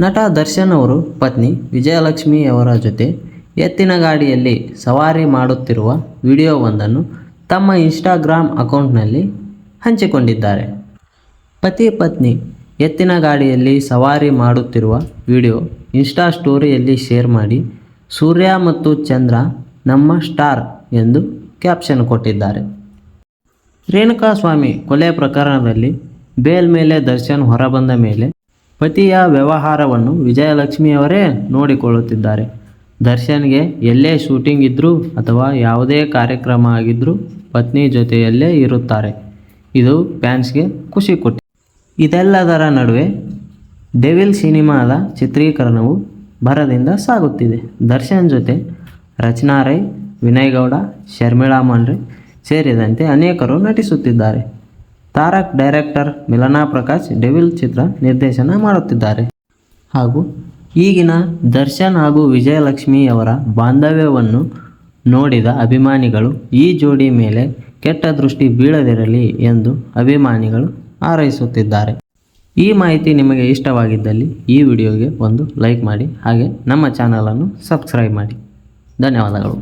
ನಟ ದರ್ಶನ್ ಅವರು ಪತ್ನಿ ವಿಜಯಲಕ್ಷ್ಮಿ ಅವರ ಜೊತೆ ಎತ್ತಿನ ಗಾಡಿಯಲ್ಲಿ ಸವಾರಿ ಮಾಡುತ್ತಿರುವ ವಿಡಿಯೋವೊಂದನ್ನು ತಮ್ಮ ಇನ್ಸ್ಟಾಗ್ರಾಮ್ ಅಕೌಂಟ್ನಲ್ಲಿ ಹಂಚಿಕೊಂಡಿದ್ದಾರೆ. ಪತಿ ಪತ್ನಿ ಎತ್ತಿನ ಗಾಡಿಯಲ್ಲಿ ಸವಾರಿ ಮಾಡುತ್ತಿರುವ ವಿಡಿಯೋ ಇನ್ಸ್ಟಾ ಸ್ಟೋರಿಯಲ್ಲಿ ಶೇರ್ ಮಾಡಿ, ಸೂರ್ಯ ಮತ್ತು ಚಂದ್ರ ನಮ್ಮ ಸ್ಟಾರ್ ಎಂದು ಕ್ಯಾಪ್ಷನ್ ಕೊಟ್ಟಿದ್ದಾರೆ. ರೇಣುಕಾ ಸ್ವಾಮಿ ಕೊಲೆ ಪ್ರಕರಣದಲ್ಲಿ ಬೇಲ್ ಮೇಲೆ ದರ್ಶನ್ ಹೊರಬಂದ ಮೇಲೆ ಪತಿಯ ವ್ಯವಹಾರವನ್ನು ವಿಜಯಲಕ್ಷ್ಮಿಯವರೇ ನೋಡಿಕೊಳ್ಳುತ್ತಿದ್ದಾರೆ. ದರ್ಶನ್ಗೆ ಎಲ್ಲೇ ಶೂಟಿಂಗ್ ಇದ್ದರೂ ಅಥವಾ ಯಾವುದೇ ಕಾರ್ಯಕ್ರಮ ಆಗಿದ್ದರೂ ಪತ್ನಿ ಜೊತೆಯಲ್ಲೇ ಇರುತ್ತಾರೆ. ಇದು ಫ್ಯಾನ್ಸ್ಗೆ ಖುಷಿ ಕೊಟ್ಟಿದೆ ಇದೆಲ್ಲದರ ನಡುವೆ ಡೆವಿಲ್ ಸಿನಿಮಾದ ಚಿತ್ರೀಕರಣವು ಭರದಿಂದ ಸಾಗುತ್ತಿದೆ. ದರ್ಶನ್ ಜೊತೆ ರಚನಾ ರೈ, ವಿನಯ್ ಗೌಡ, ಶರ್ಮಿಳಾ ಮಾಂಡ್ರೆ ಸೇರಿದಂತೆ ಅನೇಕರು ನಟಿಸುತ್ತಿದ್ದಾರೆ. ತಾರಕ್ ಡೈರೆಕ್ಟರ್ ಮಿಲನಾ ಪ್ರಕಾಶ್ ಡೆವಿಲ್ ಚಿತ್ರ ನಿರ್ದೇಶನ ಮಾಡುತ್ತಿದ್ದಾರೆ. ಹಾಗೂ ಈಗಿನ ದರ್ಶನ್ ಹಾಗೂ ವಿಜಯಲಕ್ಷ್ಮಿಯವರ ಬಾಂಧವ್ಯವನ್ನು ನೋಡಿದ ಅಭಿಮಾನಿಗಳು ಈ ಜೋಡಿ ಮೇಲೆ ಕೆಟ್ಟ ದೃಷ್ಟಿ ಬೀಳದಿರಲಿ ಎಂದು ಅಭಿಮಾನಿಗಳು ಹಾರೈಸುತ್ತಿದ್ದಾರೆ. ಈ ಮಾಹಿತಿ ನಿಮಗೆ ಇಷ್ಟವಾಗಿದ್ದಲ್ಲಿ ಈ ವಿಡಿಯೋಗೆ ಒಂದು ಲೈಕ್ ಮಾಡಿ ಹಾಗೆ ನಮ್ಮ ಚಾನಲನ್ನು ಸಬ್ಸ್ಕ್ರೈಬ್ ಮಾಡಿ. ಧನ್ಯವಾದಗಳು.